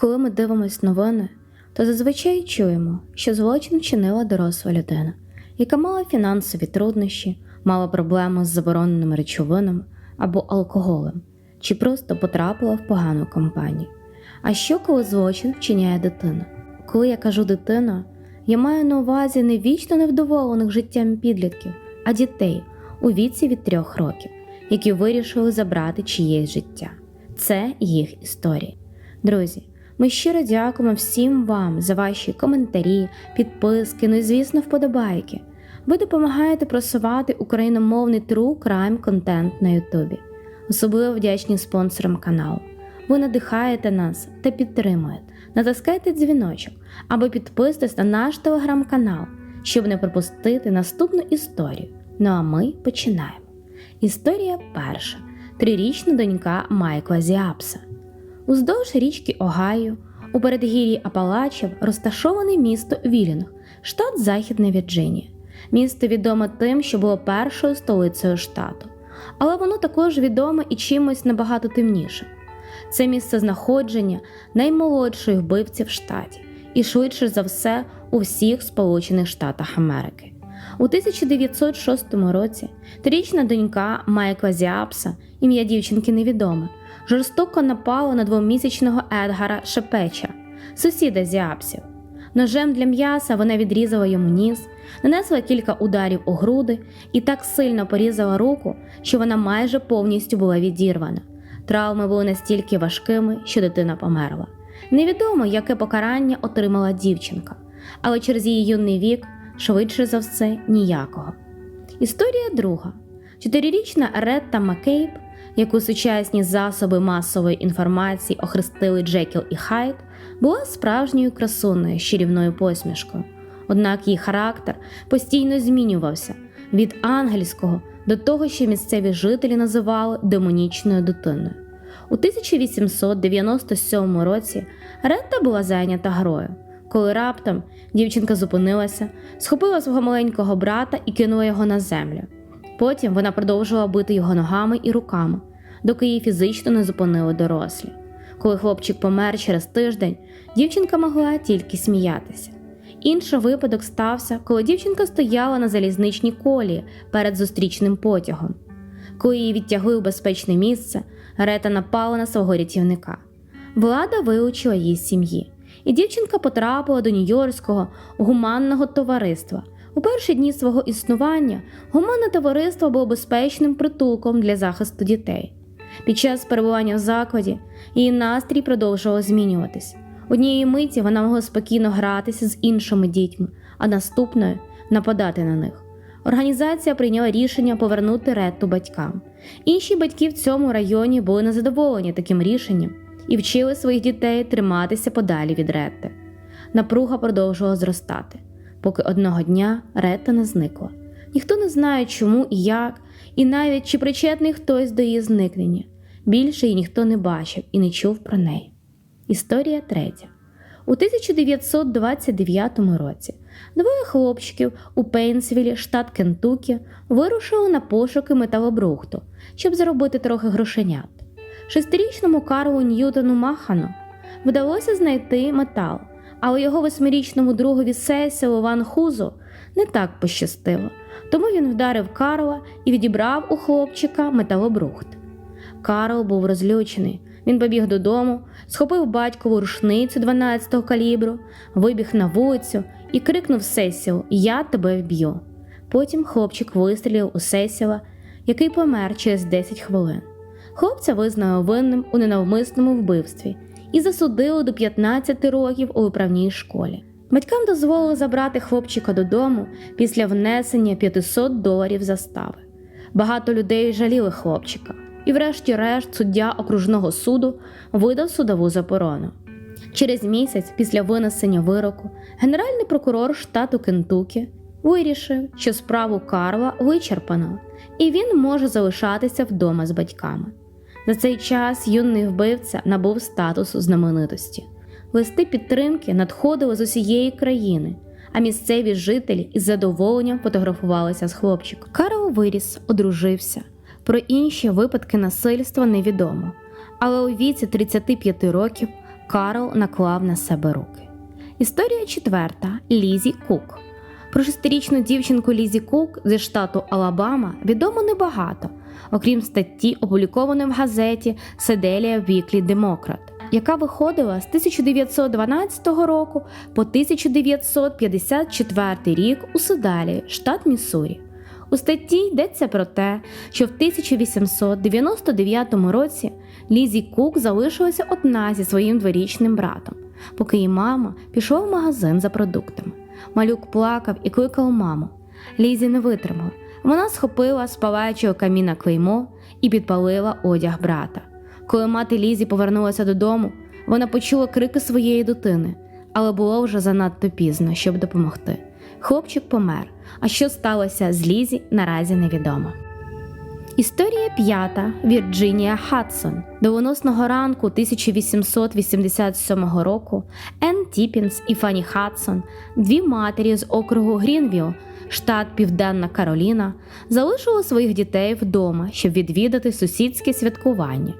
Коли ми дивимось новини, то зазвичай чуємо, що злочин вчинила доросла людина, яка мала фінансові труднощі, мала проблеми з забороненими речовинами або алкоголем, чи просто потрапила в погану компанію. А що коли злочин вчиняє дитина? Коли я кажу дитина, я маю на увазі не вічно невдоволених життям підлітків, а дітей у віці від трьох років, які вирішили забрати чиєсь життя. Це їх історії. Друзі, ми щиро дякуємо всім вам за ваші коментарі, підписки, ну і звісно, вподобайки. Ви допомагаєте просувати україномовний true crime контент на Ютубі. Особливо вдячні спонсорам каналу. Ви надихаєте нас та підтримуєте. Натискайте дзвіночок або підписуйтесь на наш телеграм-канал, щоб не пропустити наступну історію. Ну а ми починаємо. Історія перша: трирічна донька Майкла Зіапса. Уздовж річки Огайо, у передгір'ї Апалачів розташоване місто Вілінг, штат Західна Вірджинія. Місто відоме тим, що було першою столицею штату, але воно також відоме і чимось набагато темнішим. Це місце знаходження наймолодшої вбивці в штаті і швидше за все у всіх Сполучених Штатах Америки. У 1906 році трирічна донька Майкла Зіапса, ім'я дівчинки невідоме, жорстоко напала на двомісячного Едгара Шепеча, сусіда Зіапсів. Ножем для м'яса вона відрізала йому ніс, нанесла кілька ударів у груди і так сильно порізала руку, що вона майже повністю була відірвана. Травми були настільки важкими, що дитина померла. Невідомо, яке покарання отримала дівчинка, але через її юний вік, швидше за все, ніякого. Історія друга. Чотирирічна Ретта Маккейб, яку сучасні засоби масової інформації охрестили Джекіл і Хайд, була справжньою красуною з посмішкою. Однак її характер постійно змінювався від ангельського до того, що місцеві жителі називали демонічною дитиною. У 1897 році Ретта була зайнята грою, коли раптом дівчинка зупинилася, схопила свого маленького брата і кинула його на землю. Потім вона продовжувала бити його ногами і руками, доки її фізично не зупинили дорослі. Коли хлопчик помер через тиждень, дівчинка могла тільки сміятися. Інший випадок стався, коли дівчинка стояла на залізничній колії перед зустрічним потягом. Коли її відтягли у безпечне місце, Рета напала на свого рятівника. Влада вилучила її з сім'ї, і дівчинка потрапила до Нью-Йоркського гуманного товариства. У перші дні свого існування гуманне товариство було безпечним притулком для захисту дітей. Під час перебування в закладі її настрій продовжував змінюватись. Однієї миті вона могла спокійно гратися з іншими дітьми, а наступною нападати на них. Організація прийняла рішення повернути Ретту батькам. Інші батьки в цьому районі були незадоволені таким рішенням і вчили своїх дітей триматися подалі від Ретти. Напруга продовжувала зростати, поки одного дня Ретта не зникла. Ніхто не знає, чому і як, і навіть чи причетний хтось до її зникнення. Більше її ніхто не бачив і не чув про неї. Історія третя. У 1929 році двоє хлопчиків у Пейнсвілі, штат Кентукі, вирушили на пошуки металобрухту, щоб заробити трохи грошенят. Шестирічному Карлу Ньютону Махану вдалося знайти метал, але його восьмирічному другові Сесілу Ван Хузу не так пощастило, тому він вдарив Карла і відібрав у хлопчика металобрухт. Карл був розлючений. Він побіг додому, схопив батькову рушницю 12-го калібру, вибіг на вулицю і крикнув Сесілу Я тебе вб'ю. Потім хлопчик вистрілив у Сесіла, який помер через 10 хвилин. Хлопця визнали винним у ненавмисному вбивстві і засудили до 15 років у виправній школі. Батькам дозволили забрати хлопчика додому після внесення 500 доларів застави. Багато людей жаліли хлопчика, і, врешті-решт, суддя окружного суду видав судову заборону. Через місяць після винесення вироку генеральний прокурор штату Кентукі вирішив, що справу Карла вичерпано, і він може залишатися вдома з батьками. За цей час юний вбивця набув статусу знаменитості. Листи підтримки надходили з усієї країни, а місцеві жителі із задоволенням фотографувалися з хлопчиком. Карл виріс, одружився. Про інші випадки насильства невідомо, але у віці 35 років Карл наклав на себе руки. Історія четверта Лізі Кук. Про шестирічну дівчинку Лізі Кук зі штату Алабама відомо небагато, окрім статті, опублікованої в газеті Седелія Віклі Демократ, яка виходила з 1912 року по 1954 рік у Седалії, штат Міссурі. У статті йдеться про те, що в 1899 році Лізі Кук залишилася одна зі своїм дворічним братом, поки її мама пішла в магазин за продуктами. Малюк плакав і кликав маму. Лізі не витримала. Вона схопила з каміна клеймо і підпалила одяг брата. Коли мати Лізі повернулася додому, вона почула крики своєї дитини, але було вже занадто пізно, щоб допомогти. Хлопчик помер, а що сталося з Лізі, наразі невідомо. Історія п'ята Вірджинія Хадсон. Доленосного ранку 1887 року Енн Тіпінс і Фанні Хадсон, дві матері з округу Грінвіл, штат Південна Кароліна, залишили своїх дітей вдома, щоб відвідати сусідське святкування.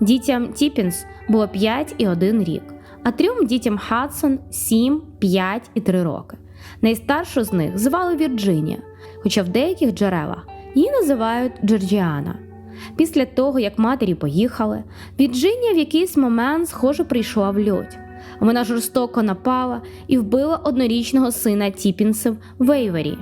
Дітям Тіпінс було 5 і 1 рік, а трьом дітям Хадсон 7, 5 і 3 роки. Найстаршу з них звали Вірджинія, хоча в деяких джерелах її називають Джорджіана. Після того, як матері поїхали, Вірджинія в якийсь момент, схоже, прийшла в льоть. Вона жорстоко напала і вбила однорічного сина Тіпінсів Вейвері.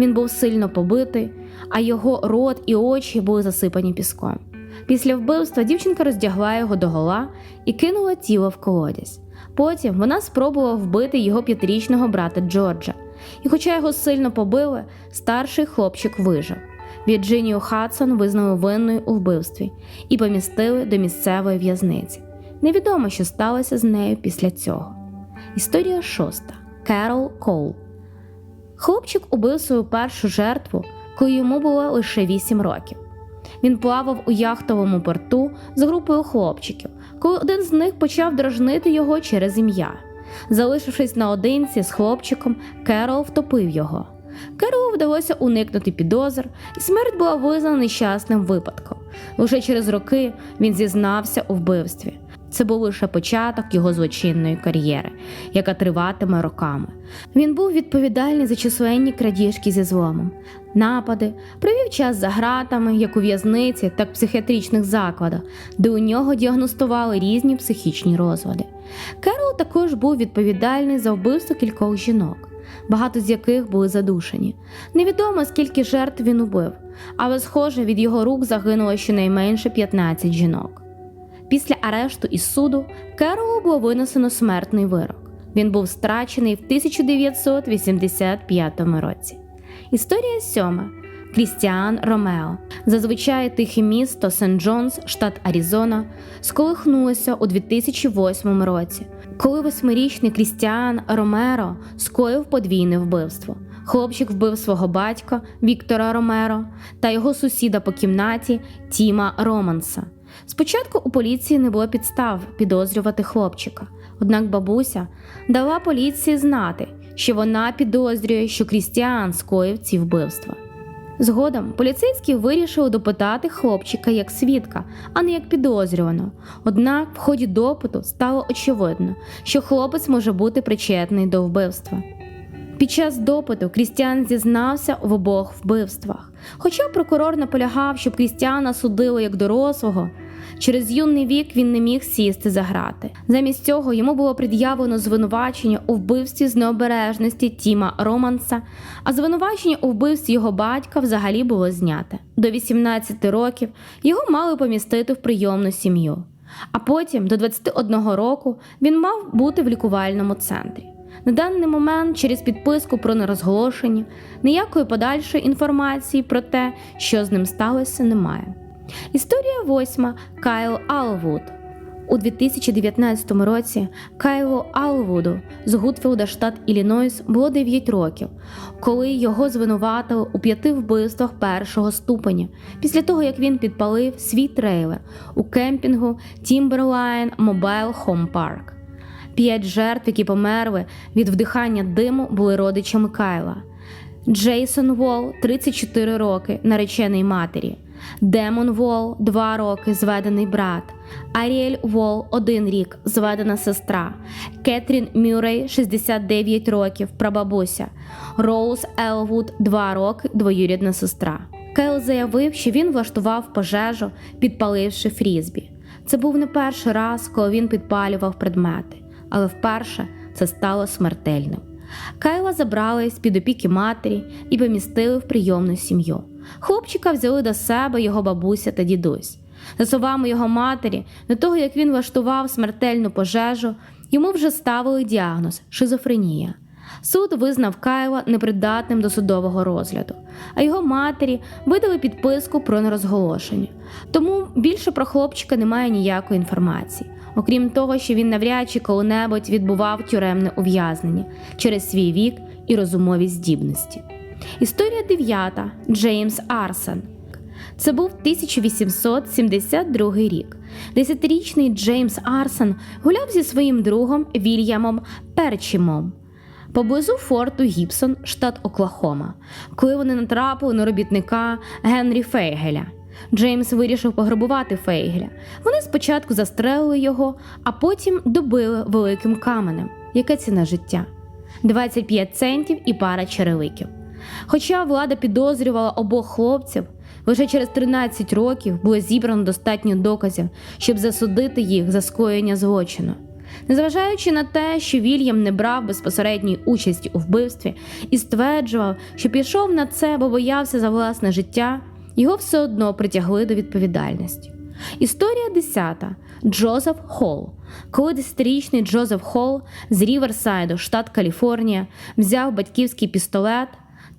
Він був сильно побитий, а його рот і очі були засипані піском. Після вбивства дівчинка роздягла його догола і кинула тіло в колодязь. Потім вона спробувала вбити його п'ятирічного брата Джорджа, і, хоча його сильно побили, старший хлопчик вижив. Вірджинію Хадсон визнали винною у вбивстві і помістили до місцевої в'язниці. Невідомо, що сталося з нею після цього. Історія шоста Керол Коул. Хлопчик убив свою першу жертву, коли йому було лише 8 років. Він плавав у яхтовому порту з групою хлопчиків, коли один з них почав дражнити його через ім'я. Залишившись наодинці з хлопчиком, Керол втопив його. Керолу вдалося уникнути підозр, і смерть була визнана нещасним випадком. Лише через роки він зізнався у вбивстві. Це був лише початок його злочинної кар'єри, яка триватиме роками. Він був відповідальний за численні крадіжки зі зломом, напади, провів час за гратами, як у в'язниці, так і психіатричних закладах, де у нього діагностували різні психічні розлади. Керол також був відповідальний за вбивство кількох жінок, багато з яких були задушені. Невідомо скільки жертв він убив, але, схоже, від його рук загинуло щонайменше 15 жінок. Після арешту із суду Керолу було винесено смертний вирок. Він був страчений в 1985 році. Історія сьома. Крістіан Ромео. Зазвичай тихе місто Сент-Джонс, штат Аризона, сколихнулося у 2008 році, коли восьмирічний Крістіан Ромеро скоїв подвійне вбивство. Хлопчик вбив свого батька Віктора Ромеро та його сусіда по кімнаті Тіма Романса. Спочатку у поліції не було підстав підозрювати хлопчика, однак бабуся дала поліції знати, що вона підозрює, що Крістіан скоїв ці вбивства. Згодом поліцейські вирішили допитати хлопчика як свідка, а не як підозрюваного. Однак в ході допиту стало очевидно, що хлопець може бути причетний до вбивства. Під час допиту Крістіан зізнався в обох вбивствах. Хоча прокурор наполягав, щоб Крістіана судили як дорослого, через юний вік він не міг сісти за грати. Замість цього йому було пред'явлено звинувачення у вбивстві з необережності Тіма Романса, а звинувачення у вбивстві його батька взагалі було зняте. До 18 років його мали помістити в прийомну сім'ю. А потім, до 21 року, він мав бути в лікувальному центрі. На даний момент, через підписку про нерозголошення, ніякої подальшої інформації про те, що з ним сталося, немає. Історія восьма Кайл Алвуд. У 2019 році Кайлу Алвуду з Гудфілда, штат Іллінойс, було 9 років, коли його звинуватили у п'яти вбивствах першого ступеня, після того як він підпалив свій трейлер у кемпінгу Timberline Mobile Home Park. П'ять жертв, які померли від вдихання диму, були родичами Кайла. Джейсон Волл, 34 роки, наречений матері, Демон Вол 2 роки зведений брат, Аріель Вол 1 рік зведена сестра, Кетрін Мюррей 69 років прабабуся, Роуз Елвуд 2 роки двоюрідна сестра. Кейл заявив, що він влаштував пожежу, підпаливши фрізбі. Це був не перший раз, коли він підпалював предмети, але вперше це стало смертельним. Кайла забрали з під опіки матері і помістили в прийомну сім'ю. Хлопчика взяли до себе його бабуся та дідусь. За словами його матері, до того як він влаштував смертельну пожежу, йому вже ставили діагноз шизофренія. Суд визнав Кайла непридатним до судового розгляду, а його матері видали підписку про нерозголошення. Тому більше про хлопчика немає ніякої інформації, окрім того, що він навряд чи коли-небудь відбував тюремне ув'язнення через свій вік і розумові здібності. Історія дев'ята Джеймс Арсен. Це був 1872 рік. Десятирічний Джеймс Арсен гуляв зі своїм другом Вільямом Перчимом поблизу форту Гібсон, штат Оклахома, коли вони натрапили на робітника Генрі Фейгеля. Джеймс вирішив пограбувати Фейгеля. Вони спочатку застрелили його, а потім добили великим каменем. Яка ціна життя? 25 центів і пара черевиків. Хоча влада підозрювала обох хлопців, лише через 13 років було зібрано достатньо доказів, щоб засудити їх за скоєння злочину. Незважаючи на те, що Вільям не брав безпосередньої участі у вбивстві і стверджував, що пішов на це, бо боявся за власне життя, його все одно притягли до відповідальності. Історія 10. Джозеф Холл. Коли десятирічний Джозеф Холл з Ріверсайду, штат Каліфорнія, взяв батьківський пістолет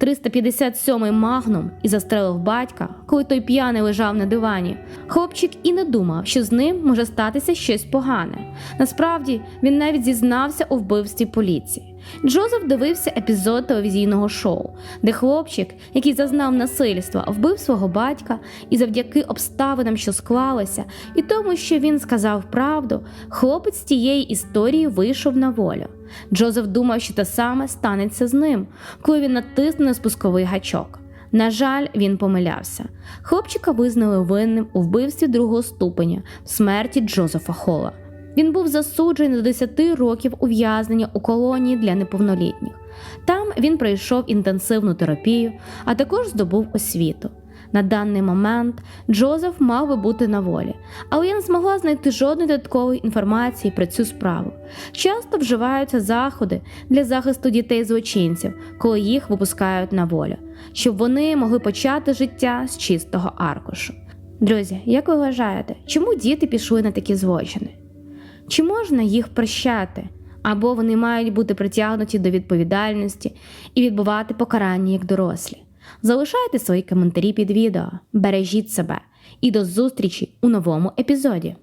357-й магнум і застрелив батька, коли той п'яний лежав на дивані. Хлопчик і не думав, що з ним може статися щось погане. Насправді він навіть зізнався у вбивстві поліції. Джозеф дивився епізод телевізійного шоу, де хлопчик, який зазнав насильства, вбив свого батька, і завдяки обставинам, що склалися, і тому, що він сказав правду, хлопець тієї історії вийшов на волю. Джозеф думав, що те саме станеться з ним, коли він натисне на спусковий гачок. На жаль, він помилявся. Хлопчика визнали винним у вбивстві другого ступеня в смерті Джозефа Холла. Він був засуджений до 10 років ув'язнення у колонії для неповнолітніх. Там він пройшов інтенсивну терапію, а також здобув освіту. На даний момент Джозеф мав би бути на волі, але я не змогла знайти жодної додаткової інформації про цю справу. Часто вживаються заходи для захисту дітей злочинців, коли їх випускають на волю, щоб вони могли почати життя з чистого аркушу. Друзі, як ви вважаєте, чому діти пішли на такі злочини? Чи можна їх прощати? Або вони мають бути притягнуті до відповідальності і відбувати покарання як дорослі? Залишайте свої коментарі під відео, бережіть себе і до зустрічі у новому епізоді.